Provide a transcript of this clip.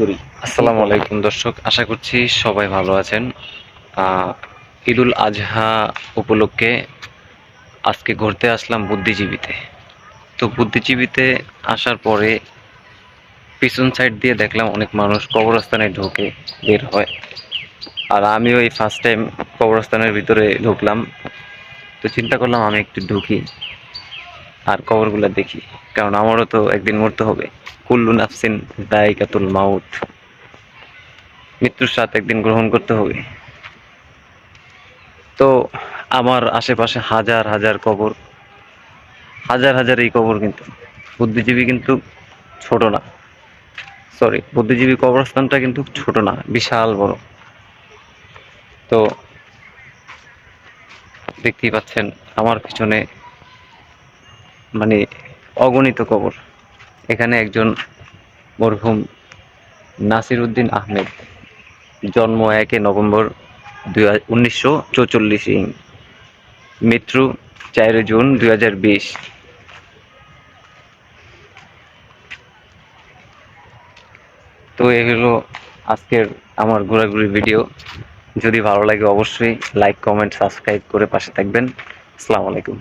করি। আসসালামু আলাইকুম দর্শক, আশা করছি সবাই ভালো আছেন। ঈদুল আজহা উপলক্ষে আজকে ঘুরতে আসলাম বুদ্ধিজীবীতে। তো বুদ্ধিজীবীতে আসার পরে পিছন সাইড দিয়ে দেখলাম অনেক মানুষ কবরস্থানে ঢোকে বের হয়। আর আমিও এই ফার্স্ট টাইম কবরস্থানের ভিতরে ঢুকলাম। তো চিন্তা করলাম আমি একটু ঢুকি। আর কবরগুলো দেখি। কারণ আমারও তো একদিন মরতে হবে। কুল্লু নাফসিন দায়িকাতুল মাউত। মৃত্যুর স্বাদ একদিন গ্রহণ করতে হবে। তো আমার আশেপাশে হাজার হাজার কবর। হাজার হাজার এই কবর কিন্তু। বুদ্ধিজীবী কিন্তু ছোট না। সরি বুদ্ধিজীবী কবরস্থানটা কিন্তু ছোট না, বিশাল বড়। তো দেখতেই পাচ্ছেন, আমার পিছনে মানে অগণিত কবর। এখানে একজন মরহুম নাসির উদ্দিন আহমেদ, জন্ম একে নভেম্বর দুই উনিশশো মৃত্যু চার জুন দুই হাজার বিশ। তো এই হলো আজকের আমার ঘোরাঘুরি ভিডিও। যদি ভালো লাগে অবশ্যই লাইক কমেন্ট সাবস্ক্রাইব করে পাশে থাকবেন। আসসালামু আলাইকুম।